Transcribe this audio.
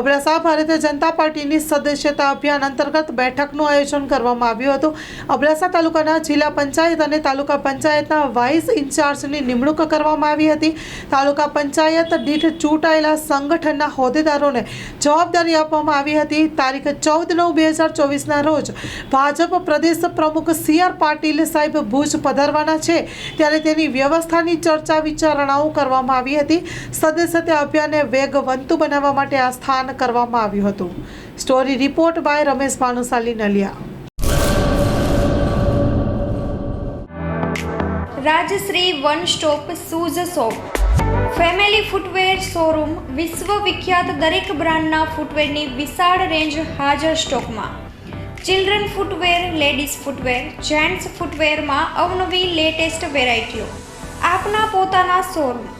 અબડાસા ભારતીય જનતા પાર્ટીની સદસ્યતા અભિયાન અંતર્ગત બેઠકનું આયોજન કરવામાં આવ્યું હતું. અબડાસા તાલુકાના જિલ્લા પંચાયત અને તાલુકા પંચાયતના વાઇસ ઇન્ચાર્જની નિમણૂક કરવામાં આવી હતી. તાલુકા પંચાયત દીઠ ચૂંટાયેલા સંગઠનના હોદ્દેદારોને જવાબદારી આપવામાં આવી હતી. તારીખ ચૌદ નવ બે હજાર ચોવીસના રોજ ભાજપ પ્રદેશ પ્રમુખ સી આર પાટીલ સાહેબ ભુજ પધારવાના છે. ત્યારે તેની વ્યવસ્થાની ચર્ચા વિચારણાઓ કરવામાં આવી હતી. સદસ્યતા અભિયાનને વેગવંતુ બનાવવા માટે આ સ્થાન કરવામાં આવ્યું હતું. Story report by Ramesh Bhanushali Naliya. Rajshri one stop shoes shop family footwear showroom વિશ્વ વિખ્યાત દરેક બ્રાન્ડના ફૂટવેરની વિશાળ રેન્જ હાજર સ્ટોકમાં. Children footwear, ladies footwear, gents ફૂટવેરમાં અવનવી લેટેસ્ટ વેરાયટીઓ. આપના પોતાના શોરૂમ.